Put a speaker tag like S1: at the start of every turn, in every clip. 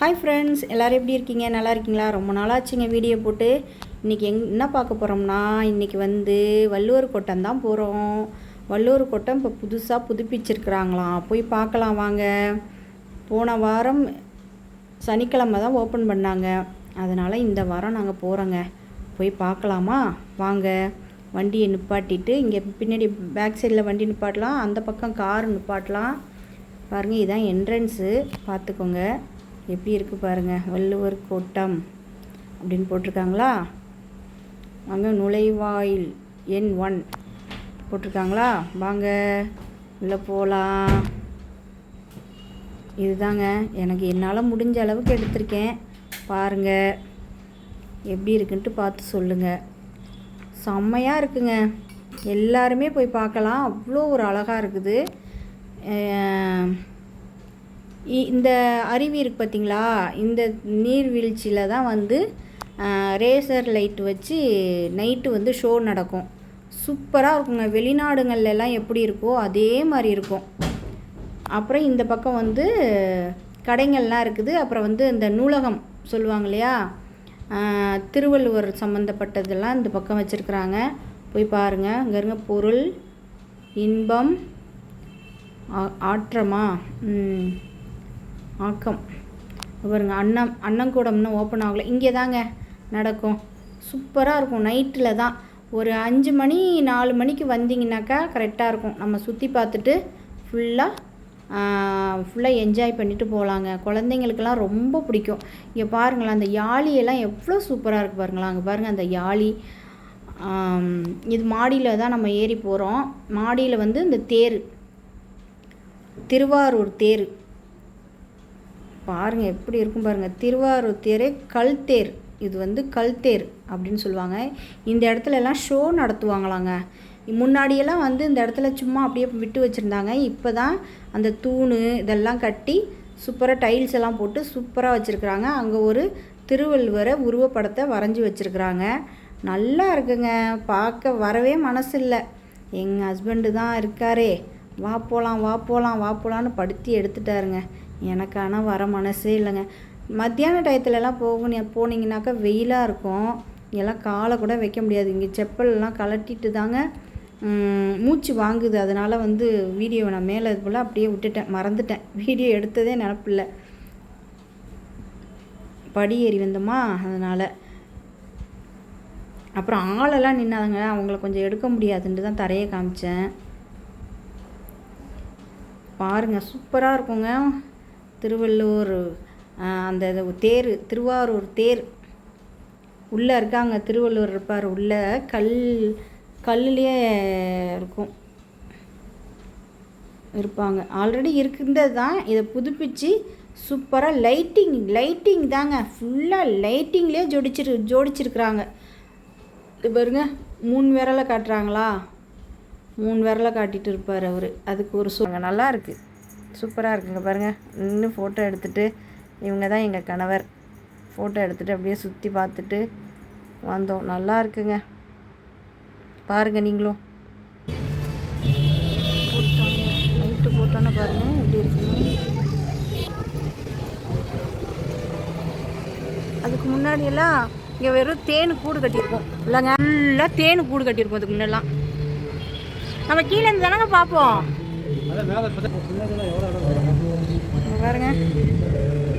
S1: hi friends எல்லோரும் எப்படி இருக்கீங்க நல்லா இருக்கீங்களா ரொம்ப நாளாச்சுங்க வீடியோ போட்டு இன்றைக்கி எங் என்ன பார்க்க போகிறோம்னா இன்றைக்கி வந்து வள்ளுவர் கோட்டம் தான் போகிறோம் வள்ளுவர் கோட்டம் இப்போ புதுசாக புதுப்பிச்சிருக்கிறாங்களாம் போய் பார்க்கலாம் வாங்க போன வாரம் சனிக்கிழமை தான் ஓப்பன் பண்ணாங்க அதனால் இந்த வாரம் நாங்கள் போகிறோங்க போய் பார்க்கலாமா வாங்க வண்டியை நிப்பாட்டிட்டு இங்கே பின்னாடி பேக் சைடில் வண்டி நிப்பாட்டலாம் அந்த பக்கம் கார் நிப்பாட்டலாம் பாருங்கள் இதுதான் என்ட்ரன்ஸு பார்த்துக்கோங்க எப்படி இருக்குது பாருங்கள் வள்ளுவர் கோட்டம் அப்படின்னு போட்டிருக்காங்களா அங்கே நுழைவாயில் எண் ஒன் போட்டிருக்காங்களா வாங்க உள்ளே போகலாம் இதுதாங்க எனக்கு என்னால் முடிஞ்ச அளவுக்கு எடுத்திருக்கேன் பாருங்கள் எப்படி இருக்குன்ட்டு பார்த்து சொல்லுங்கள் செம்மையாக இருக்குங்க எல்லாருமே போய் பார்க்கலாம் அவ்வளோ ஒரு அழகாக இருக்குது இந்த அருவி இருக்குது பார்த்திங்களா இந்த நீர்வீழ்ச்சியில் தான் வந்து ரேசர் லைட் வச்சு நைட்டு வந்து ஷோ நடக்கும் சூப்பராக இருக்குங்க வெளிநாடுங்கள்லாம் எப்படி இருக்கோ அதே மாதிரி இருக்கும் அப்புறம் இந்த பக்கம் வந்து கடைங்கள்லாம் இருக்குது அப்புறம் வந்து இந்த நூலகம் சொல்லுவாங்க இல்லையா திருவள்ளுவர் சம்மந்தப்பட்டதெல்லாம் இந்த பக்கம் வச்சுருக்குறாங்க போய் பாருங்கள் அங்கே இருங்க பொருள் இன்பம் ஆற்றமா ஆக்கம் பாருங்க அன்னம் அன்னங்கூடம்னு ஓப்பன் ஆகலை இங்கே தாங்க நடக்கும் சூப்பராக இருக்கும் நைட்டில் தான் ஒரு அஞ்சு மணி நாலு மணிக்கு வந்தீங்கன்னாக்கா கரெக்டாக இருக்கும் நம்ம சுற்றி பார்த்துட்டு ஃபுல்லாக ஃபுல்லாக என்ஜாய் பண்ணிவிட்டு போகலாங்க குழந்தைங்களுக்கெல்லாம் ரொம்ப பிடிக்கும் இங்கே பாருங்களேன் அந்த யாழியெல்லாம் எவ்வளோ சூப்பராக இருக்குது பாருங்களா அங்கே பாருங்கள் அந்த யாழி இது மாடியில் தான் நம்ம ஏறி போகிறோம் மாடியில் வந்து இந்த தேர் திருவாரூர் தேர் பாருங்கள் எப்படி இருக்கும் பாருங்கள் திருவாரூர் தேரே கல் தேர் இது வந்து கல் தேர் அப்படின்னு சொல்லுவாங்க இந்த இடத்துல எல்லாம் ஷோ நடத்துவாங்களாங்க முன்னாடியெல்லாம் வந்து இந்த இடத்துல சும்மா அப்படியே விட்டு வச்சுருந்தாங்க இப்போ தான் அந்த தூணு இதெல்லாம் கட்டி சூப்பராக டைல்ஸ் எல்லாம் போட்டு சூப்பராக வச்சுருக்குறாங்க அங்கே ஒரு திருவள்ளுவரை உருவப்படத்தை வரைஞ்சி வச்சுருக்குறாங்க நல்லா இருக்குங்க பார்க்க வரவே மனசு இல்லை எங்கள் ஹஸ்பண்டு தான் இருக்காரே வா போகலாம் வா போகலாம் வா போகலான்னு படுத்தி எடுத்துட்டாருங்க எனக்கு ஆனால் வர மனசே இல்லைங்க மத்தியான டயத்துலலாம் போகணும் போனீங்கன்னாக்கா வெயிலாக இருக்கும் எல்லாம் காலை கூட வைக்க முடியாது இங்கே செப்பல்லாம் கலட்டிட்டு தாங்க மூச்சு வாங்குது அதனால் வந்து வீடியோவை நான் மேலே இது போல் அப்படியே விட்டுட்டேன் மறந்துட்டேன் வீடியோ எடுத்ததே நினப்பில்ல படி ஏறி வந்தோமா அதனால் அப்புறம் ஆளெல்லாம் நின்னாங்க அவங்கள கொஞ்சம் எடுக்க முடியாதுன்ட்டு தான் தரையை காமிச்சேன் பாருங்கள் சூப்பராக இருக்குங்க திருவள்ளூர் அந்த தேர் திருவாரூர் தேர் உள்ளே இருக்காங்க திருவள்ளூர் இருப்பார் உள்ளே கல் கல்லுலேயே இருக்கும் இருப்பாங்க ஆல்ரெடி இருக்கின்றது தான் இதை புதுப்பித்து சூப்பராக லைட்டிங் லைட்டிங் தாங்க ஃபுல்லாக லைட்டிங்லேயே ஜோடிச்சிரு ஜோடிச்சிருக்கிறாங்க இது பாருங்க மூணு விரலை காட்டுறாங்களா மூணு விரலை காட்டிகிட்டு இருப்பார் அவர் அதுக்கு ஒரு சூ நல்லா இருக்குது சூப்பராக இருக்குங்க பாருங்கள் நின்று ஃபோட்டோ எடுத்துகிட்டு இவங்க தான் எங்கள் கணவர் ஃபோட்டோ எடுத்துகிட்டு அப்படியே சுற்றி பார்த்துட்டு வந்தோம் நல்லா இருக்குங்க பாருங்கள் நீங்களும் நைட்டு போட்டோன்னு பாருங்கள் எப்படி இருக்குங்க அதுக்கு முன்னாடியெல்லாம் இங்கே வெறும் தேனு கூடு கட்டியிருக்கோம் இல்லைங்க நல்லா தேனு கூடு கட்டியிருக்கோம் அதுக்கு முன்னெல்லாம் நம்ம கீழே இருந்து தானங்க பார்ப்போம் பாருங்க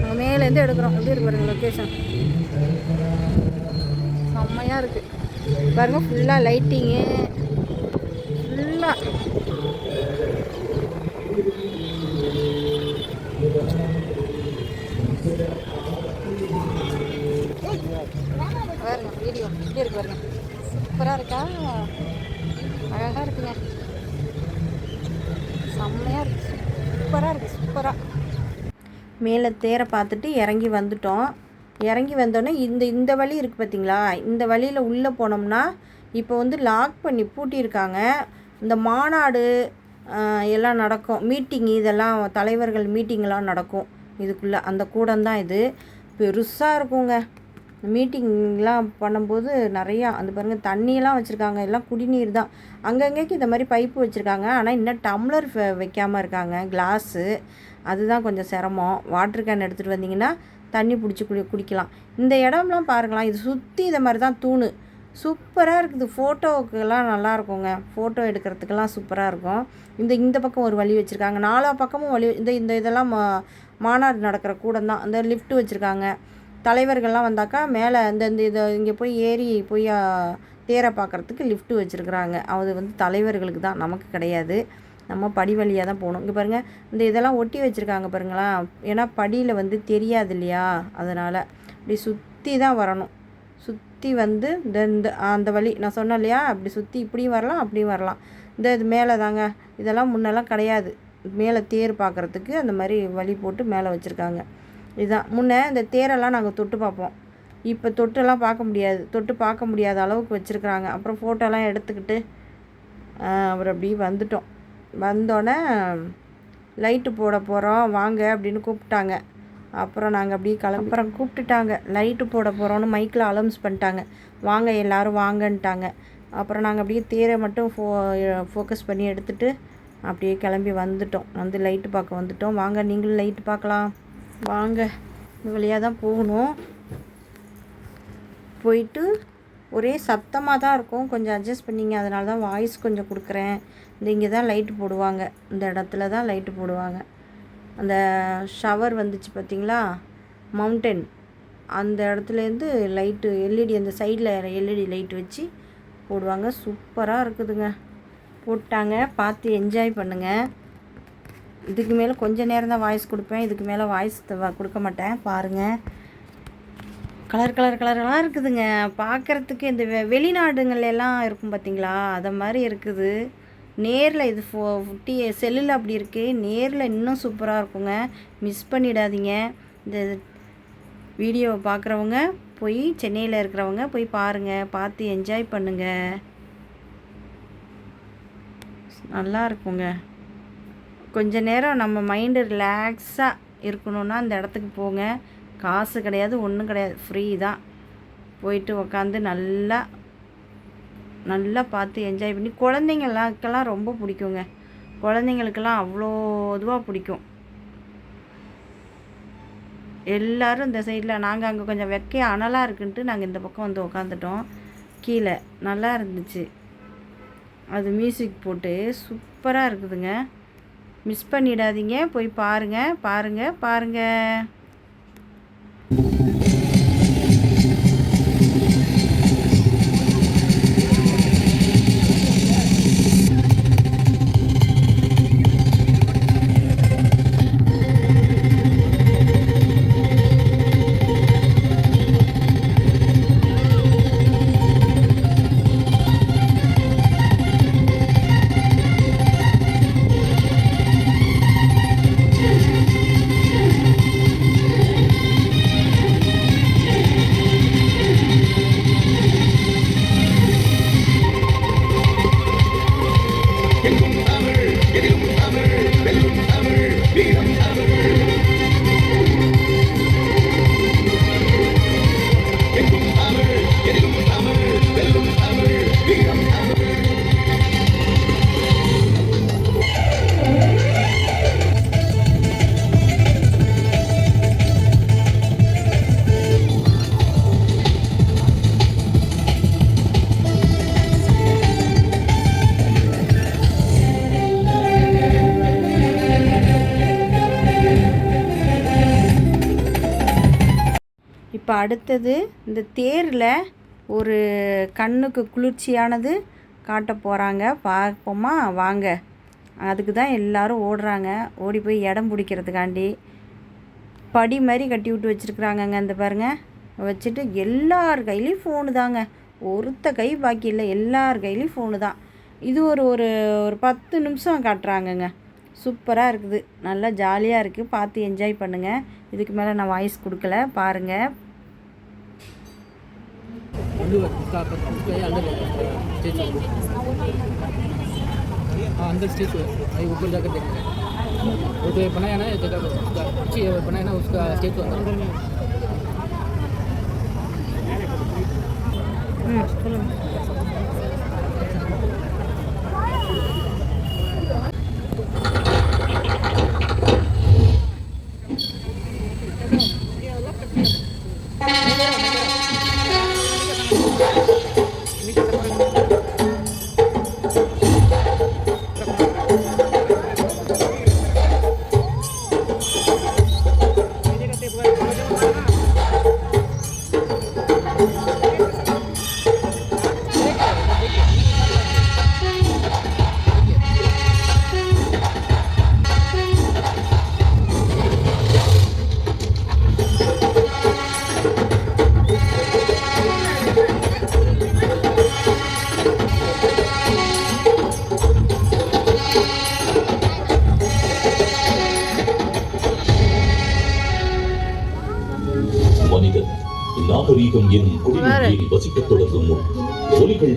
S1: நாங்கள் மேலேருந்து எடுக்கிறோம் எப்படி இருக்கு பாருங்க லொக்கேஷன் செம்மையாக இருக்குது பாருங்கள் ஃபுல்லாக லைட்டிங்கு ஃபுல்லாக பாருங்க வீடியோ எப்படி இருக்கு பாருங்க சூப்பராக இருக்கா அழகாக இருக்குங்க மேலே தேர பார்த்துட்டு இறங்கி வந்துட்டோம் இறங்கி வந்தோடனே இந்த இந்த வழி இருக்குது பார்த்தீங்களா இந்த வழியில் உள்ளே போனோம்னா இப்போ வந்து லாக் பண்ணி பூட்டியிருக்காங்க இந்த மாநாடு எல்லாம் நடக்கும் மீட்டிங் இதெல்லாம் தலைவர்கள் மீட்டிங்லாம் நடக்கும் இதுக்குள்ளே அந்த கூடம் தான் இது பெருசாக இருக்குங்க மீட்டிங்லாம் பண்ணும்போது நிறையா அந்த பாருங்கள் தண்ணியெல்லாம் வச்சுருக்காங்க எல்லாம் குடிநீர் தான் அங்கங்கேக்கு இந்த மாதிரி பைப்பு வச்சுருக்காங்க ஆனால் இன்னும் டம்ளர் வைக்காமல் இருக்காங்க கிளாஸு அதுதான் கொஞ்சம் சிரமம் வாட்ரு கேன் எடுத்துகிட்டு வந்தீங்கன்னா தண்ணி பிடிச்சி குடி குடிக்கலாம் இந்த இடம்லாம் பாருங்களாம் இது சுற்றி இந்த மாதிரி தான் தூணு சூப்பராக இருக்குது ஃபோட்டோவுக்கெல்லாம் நல்லா இருக்குங்க ஃபோட்டோ எடுக்கிறதுக்கெல்லாம் சூப்பராக இருக்கும் இந்த இந்த பக்கம் ஒரு வழி வச்சுருக்காங்க நாலா பக்கமும் வழி இந்த இந்த இதெல்லாம் மா மாநாடு நடக்கிற கூடம் தான் அந்த லிஃப்ட்டு வச்சுருக்காங்க தலைவர்கள்லாம் வந்தாக்கா மேலே அந்தந்த இதை இங்கே போய் ஏறி போய் தேரை பார்க்குறதுக்கு லிஃப்ட்டு வச்சுருக்குறாங்க அது வந்து தலைவர்களுக்கு தான் நமக்கு கிடையாது நம்ம படி வழியாக தான் போகணும் இங்கே பாருங்கள் இந்த இதெல்லாம் ஒட்டி வச்சுருக்காங்க பாருங்களா ஏன்னா படியில் வந்து தெரியாது இல்லையா அதனால் இப்படி சுற்றி தான் வரணும் சுற்றி வந்து இந்த இந்த அந்த வழி நான் சொன்னேன் இல்லையா அப்படி சுற்றி இப்படியும் வரலாம் அப்படியும் வரலாம் இந்த இது மேலே தாங்க இதெல்லாம் முன்னெல்லாம் கிடையாது மேலே தேர் பார்க்குறதுக்கு அந்த மாதிரி வழி போட்டு மேலே வச்சுருக்காங்க இதுதான் முன்னே இந்த தேரெல்லாம் நாங்கள் தொட்டு பார்ப்போம் இப்போ தொட்டெல்லாம் பார்க்க முடியாது தொட்டு பார்க்க முடியாத அளவுக்கு வச்சுருக்குறாங்க அப்புறம் ஃபோட்டோலாம் எடுத்துக்கிட்டு அவர் அப்படி வந்துட்டோம் வந்தோடனே லைட்டு போட போகிறோம் வாங்க அப்படின்னு கூப்பிட்டாங்க அப்புறம் நாங்கள் அப்படியே கிளம்புறோம் கூப்பிட்டுட்டாங்க லைட்டு போட போகிறோன்னு மைக்கில் அலௌன்ஸ் பண்ணிட்டாங்க வாங்க எல்லோரும் வாங்கன்ட்டாங்க அப்புறம் நாங்கள் அப்படியே தேரை மட்டும் ஃபோ ஃபோக்கஸ் பண்ணி எடுத்துகிட்டு அப்படியே கிளம்பி வந்துட்டோம் வந்து லைட்டு பார்க்க வந்துட்டோம் வாங்க நீங்களும் லைட்டு பார்க்கலாம் வாங்க இந்த வழியாக தான் போகணும் போயிட்டு ஒரே சத்தமாக தான் இருக்கும் கொஞ்சம் அட்ஜஸ்ட் பண்ணிங்க அதனால தான் வாய்ஸ் கொஞ்சம் கொடுக்குறேன் இந்த இங்கே தான் லைட்டு போடுவாங்க இந்த இடத்துல தான் லைட்டு போடுவாங்க அந்த ஷவர் வந்துச்சு பார்த்திங்களா மவுண்டன் அந்த இடத்துலேருந்து லைட்டு எல்இடி அந்த சைடில் எல்இடி லைட் வச்சு போடுவாங்க சூப்பராக இருக்குதுங்க போட்டாங்க பார்த்து என்ஜாய் பண்ணுங்கள் இதுக்கு மேலே கொஞ்சம் நேரம் தான் வாய்ஸ் கொடுப்பேன் இதுக்கு மேலே வாய்ஸ் கொடுக்க மாட்டேன் பாருங்கள் கலர் கலர் கலர்லாம் இருக்குதுங்க பார்க்குறதுக்கு இந்த வெ வெளிநாடுங்களெல்லாம் இருக்கும் பார்த்தீங்களா அதை மாதிரி இருக்குது நேரில் இது ஃபோ டி செல்லில் அப்படி இருக்குது நேரில் இன்னும் சூப்பராக இருக்குங்க மிஸ் பண்ணிடாதீங்க இந்த வீடியோவை பார்க்குறவங்க போய் சென்னையில் இருக்கிறவங்க போய் பாருங்கள் பார்த்து என்ஜாய் பண்ணுங்கள் நல்லா இருக்குங்க கொஞ்ச நேரம் நம்ம மைண்டு ரிலாக்ஸாக இருக்கணுன்னா அந்த இடத்துக்கு போங்க காசு கிடையாது ஒன்றும் கிடையாது ஃப்ரீ தான் போயிட்டு உக்காந்து நல்லா நல்லா பார்த்து என்ஜாய் பண்ணி குழந்தைங்களுக்கெல்லாம் ரொம்ப பிடிக்குங்க குழந்தைங்களுக்கெல்லாம் அவ்வளோ இதுவாக பிடிக்கும் எல்லோரும் இந்த சைடில் நாங்கள் அங்கே கொஞ்சம் வெக்கைய அனலாக இருக்குன்ட்டு நாங்கள் இந்த பக்கம் வந்து உக்காந்துட்டோம் கீழே நல்லா இருந்துச்சு அது மியூசிக் போட்டு சூப்பராக இருக்குதுங்க மிஸ் பண்ணிடாதீங்க போய் பாருங்கள் பாருங்கள் பாருங்கள் இப்போ அடுத்தது இந்த தேரில் ஒரு கண்ணுக்கு குளிர்ச்சியானது காட்ட போகிறாங்க பார்ப்போமா வாங்க அதுக்கு தான் எல்லோரும் ஓடுறாங்க ஓடி போய் இடம் பிடிக்கிறதுக்காண்டி படி மாதிரி கட்டி விட்டு வச்சுருக்குறாங்கங்க அந்த பாருங்கள் வச்சுட்டு எல்லார் கையிலையும் ஃபோனு தாங்க ஒருத்த கை பாக்கி இல்லை எல்லார் கையிலையும் ஃபோனு தான் இது ஒரு ஒரு ஒரு பத்து நிமிஷம் காட்டுறாங்கங்க சூப்பராக இருக்குது நல்லா ஜாலியாக இருக்குது பார்த்து என்ஜாய் பண்ணுங்கள் இதுக்கு மேலே நான் வாய்ஸ் கொடுக்கல பாருங்கள் உள்ளூர் பக்கத்தில் அந்த ஸ்டேஜ் அந்த स्टेज अभी ऊपर जाकर देखेंगे वो तो ये बनाया ना जगह उसका अच्छी है बनाया ना उसका स्टेचू अंदर हम्म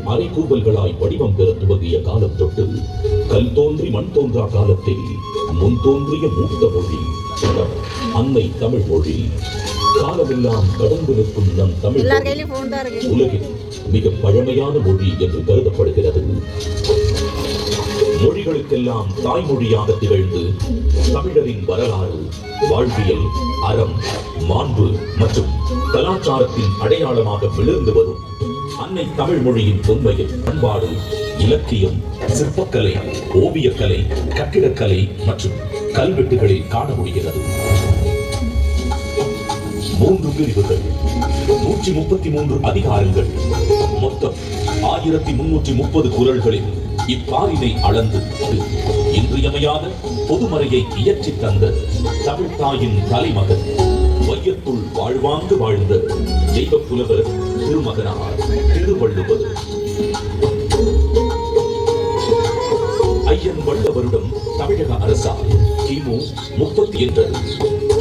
S2: மலைகள் கூவல்களாய் வடிவம் பெற துவங்கிய காலம் தொட்டு கல் தோன்றி மண் தோன்றா காலத்தில் முன் தோன்றிய மூத்த மொழி அன்னை தமிழ் மொழி காலமெல்லாம் கடந்து நிற்கும் நம் தமிழ் உலகில் மிக பழமையான மொழி என்று கருதப்படுகிறது மொழிகளுக்கெல்லாம் தாய்மொழியாக திகழ்ந்து தமிழரின் வரலாறு வாழ்வியல் அறம் மாண்பு மற்றும் கலாச்சாரத்தின் அடையாளமாக விழுந்து வரும் அன்னை தமிழ் மொழியின் தொன்மையில் பண்பாடு இலக்கியம் சிற்பக்கலை ஓவியக்கலை கட்டிடக்கலை மற்றும் கல்வெட்டுகளில் காண முடிகிறது மூன்று பிரிவுகள் நூற்றி முப்பத்தி மூன்று அதிகாரங்கள் மொத்தம் ஆயிரத்தி முன்னூற்றி முப்பது குரல்களில் இப்பாரினை அளந்து இன்றியமையாத பொதுமறையை இயற்றித் தந்த தமிழ் தாயின் தலைமகன் மையத்துள் வாழ்வாங்கு வாழ்ந்த தெய்வ புலவர் திருமகனார் செய்து கொள்ளுவது ஐயன் வள்ளவருடன் தமிழக அரசால் கிமு முப்பத்தி எட்டு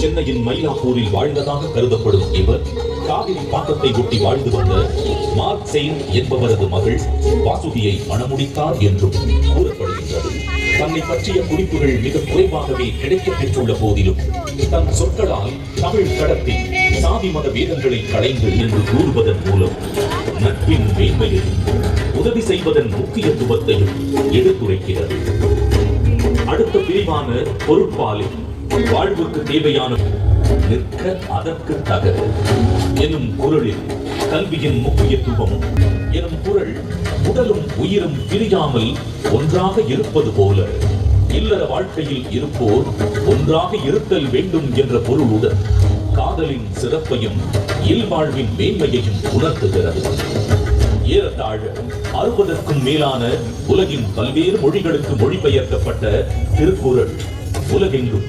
S2: சென்னையின் மயிலாப்பூரில் வாழ்ந்ததாக கருதப்படும் இவர் காவிரி பாக்கத்தை ஒட்டி வாழ்ந்து வந்த மார்க் செயின் என்பவரது மகள் வாசுகியை மணமுடித்தார் என்றும் கூறப்படுகின்றது தன்னை பற்றிய குறிப்புகள் மிக குறைவாகவே கிடைக்கப் பெற்றுள்ள போதிலும் தன் சொற்களால் தமிழ் கடத்தில் சாதி மத வேதங்களை களைந்து என்று கூறுவதன் மூலம் நட்பின் மேன்மையையும் உதவி செய்வதன் முக்கியத்துவத்தையும் எடுத்துரைக்கிறது அடுத்த பிரிவான பொருட்பாலில் வாழ்வுக்கு தேவையான நிற்க அதற்கு தகது எனும் குரலில் கல்வியின் முக்கியத்துவம் எனும் குரல் உடலும் உயிரும் பிரியாமல் ஒன்றாக இருப்பது போல இல்லற வாழ்க்கையில் இருப்போர் ஒன்றாக இருத்தல் வேண்டும் என்ற பொருளுடன் காதலின் சிறப்பையும் இல்வாழ்வின் மேன்மையையும் உணர்த்துகிறது ஏறத்தாழ அறுபதற்கும் மேலான உலகின் பல்வேறு மொழிகளுக்கு மொழிபெயர்க்கப்பட்ட திருக்குறள் உலகெங்கும்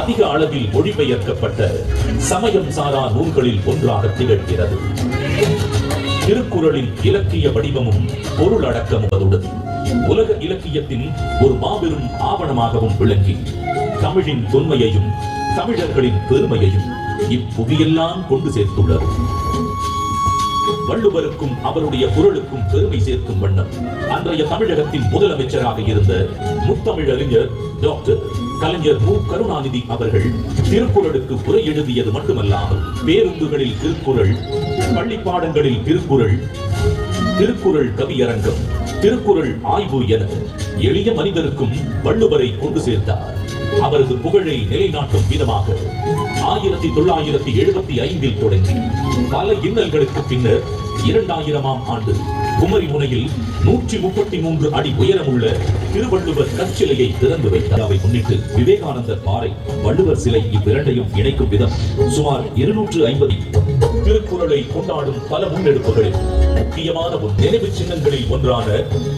S2: அதிக அளவில் மொழிபெயர்க்கப்பட்ட சமயம் சாரா நூல்களில் ஒன்றாக திகழ்கிறது திருக்குறளின் இலக்கிய வடிவமும் பொருள் அடக்கமுடன் உலக இலக்கியத்தின் ஒரு மாபெரும் ஆவணமாகவும் விளங்கி தமிழின் தொன்மையையும் தமிழர்களின் பெருமையையும் இப்புவியெல்லாம் கொண்டு சேர்த்துள்ளது வள்ளுவருக்கும் அவருடைய குரலுக்கும் பெருமை சேர்க்கும் வண்ணம் அன்றைய தமிழகத்தின் முதலமைச்சராக இருந்த முத்தமிழறிஞர் டாக்டர் கலைஞர் மு கருணாநிதி அவர்கள் திருக்குறளுக்கு உரை எழுதியது மட்டுமல்லாமல் பேருந்துகளில் திருக்குறள் பள்ளிப்பாடங்களில் திருக்குறள் திருக்குறள் கவியரங்கம் திருக்குறள் ஆய்வு என எளிய மனிதருக்கும் வள்ளுவரை கொண்டு சேர்த்தார் அவரது புகழை நிலைநாட்டும் விதமாக ஆயிரத்தி தொள்ளாயிரத்தி எழுபத்தி ஐந்தில் தொடங்கி பல இன்னல்களுக்கு பின்னர் இரண்டாயிரமாம் ஆண்டு குமரி முனையில் நூற்றி முப்பத்தி மூன்று அடி உயரமுள்ள திருவள்ளுவர் கற்சிலையை திறந்து வைத்ததை முன்னிட்டு விவேகானந்தர் பாறை வள்ளுவர் சிலை இவ்விரண்டையும் இணைக்கும் விதம் சுமார் இருநூற்று ஐம்பது திருக்குறளை கொண்டாடும் பல முன்னெடுப்புகளில் முக்கியமான ஒரு நினைவு சின்னங்களில் ஒன்றான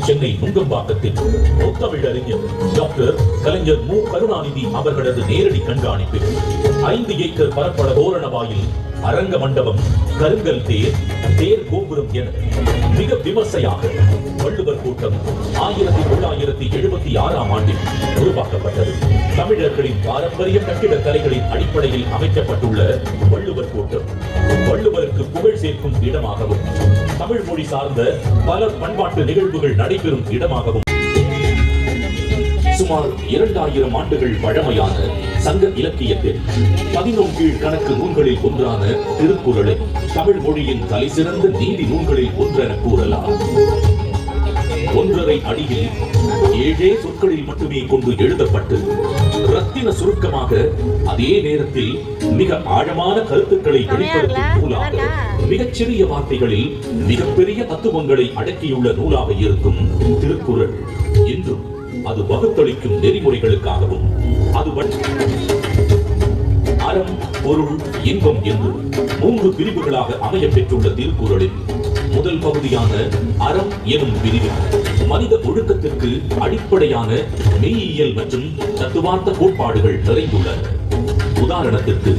S2: சென்னை நுங்கம்பாக்கத்தில் முத்தமிழறிஞர் டாக்டர் கலைஞர் மு கருணாநிதி அவர்களது நேரடி கண்காணிப்பில் ஐந்து ஏக்கர் பரப்பட தோரண வாயில் அரங்க மண்டபம் கருங்கல் தேர் தேர் கோபுரம் என மிக விமர்சையாக வள்ளுவர் கூட்டம் ஆயிரத்தி தொள்ளாயிரத்தி எழுபத்தி ஆறாம் ஆண்டில் உருவாக்கப்பட்டது தமிழர்களின் பாரம்பரிய கட்டிடக் கலைகளின் அடிப்படையில் அமைக்கப்பட்டுள்ள வள்ளுவர் கூட்டம் வள்ளுவருக்கு புகழ் சேர்க்கும் இடமாகவும் தமிழ் மொழி சார்ந்த பல பண்பாட்டு நிகழ்வுகள் நடைபெறும் இடமாகவும் சுமார் இரண்டாயிரம் ஆண்டுகள் பழமையான சங்க இலக்கியத்தில் பதினொன்று கணக்கு நூல்களில் ஒன்றான திருக்குறளை தமிழ் மொழியின் தலைசிறந்த நீதி நூல்களில் ஒன்றென கூறலாம் ஒன்றரை அடியில் ஏழே சொற்களில் மட்டுமே கொண்டு எழுதப்பட்டு ரத்தின சுருக்கமாக அதே நேரத்தில் மிக ஆழமான கருத்துக்களை வெளிப்படுத்தும் நூலாக மிகச்சிறிய வார்த்தைகளில் மிகப்பெரிய தத்துவங்களை அடக்கியுள்ள நூலாக இருக்கும் திருக்குறள் என்றும் அது வகுத்தளிக்கும் நெறிமுறைகளுக்காகவும் அது அறம் பொருள் இன்பம் என்று மூன்று பிரிவுகளாக அமைய பெற்றுள்ள திருக்குறளில் முதல் பகுதியான அறம் எனும் பிரிவு மனித ஒழுக்கத்திற்கு அடிப்படையான மெய்யியல் மற்றும் தத்துவார்த்த கோட்பாடுகள் நிறைந்துள்ளன உதாரணத்திற்கு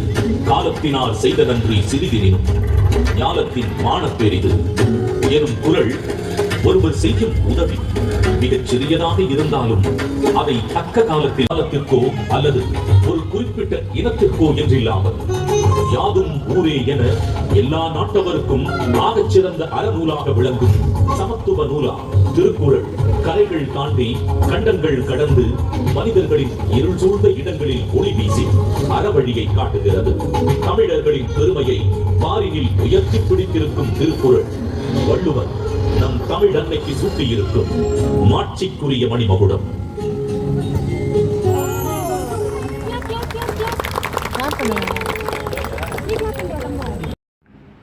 S2: காலத்தினால் செய்த நன்றி சிறிதினும் ஞானத்தின் மானப்பெரிது எனும் குரல் ஒருவர் செய்யும் உதவி மிகச் சிறியதாக இருந்தாலும் அதை தக்க காலத்தில் காலத்திற்கோ அல்லது ஒரு குறிப்பிட்ட இனத்திற்கோ என்றில்லாமல் யாதும் ஊரே என எல்லா நாட்டவருக்கும் ஆகச் சிறந்த அறநூலாக விளங்கும் சமத்துவ நூலா திருக்குறள் கரைகள் தாண்டி கண்டங்கள் கடந்து மனிதர்களின் இருள் சூழ்ந்த இடங்களில் ஒளி வீசி அறவழியை காட்டுகிறது தமிழர்களின் பெருமையை பாரியில் உயர்த்தி பிடித்திருக்கும் திருக்குறள் வள்ளுவர் நம் தமிழ் அன்னைக்கு சூட்டி இருக்கும் மாட்சிக்குரிய மணிமகுடம்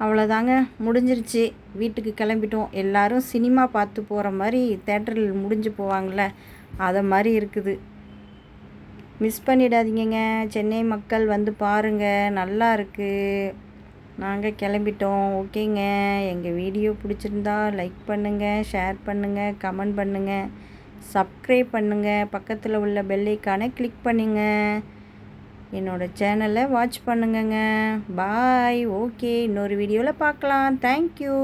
S1: அவ்வளோதாங்க முடிஞ்சிருச்சு வீட்டுக்கு கிளம்பிட்டோம் எல்லாரும் சினிமா பார்த்து போகிற மாதிரி தேட்டரில் முடிஞ்சு போவாங்கள்ல அதை மாதிரி இருக்குது மிஸ் பண்ணிடாதீங்க சென்னை மக்கள் வந்து பாருங்கள் நல்லா இருக்குது நாங்கள் கிளம்பிட்டோம் ஓகேங்க எங்கள் வீடியோ பிடிச்சிருந்தா லைக் பண்ணுங்கள் ஷேர் பண்ணுங்கள் கமெண்ட் பண்ணுங்கள் சப்ஸ்கிரைப் பண்ணுங்கள் பக்கத்தில் உள்ள பெல்லைக்கானே கிளிக் பண்ணுங்கள் என்னோடய சேனலை வாட்ச் பண்ணுங்கங்க பாய் ஓகே இன்னொரு வீடியோவில் பார்க்கலாம் தேங்க்யூ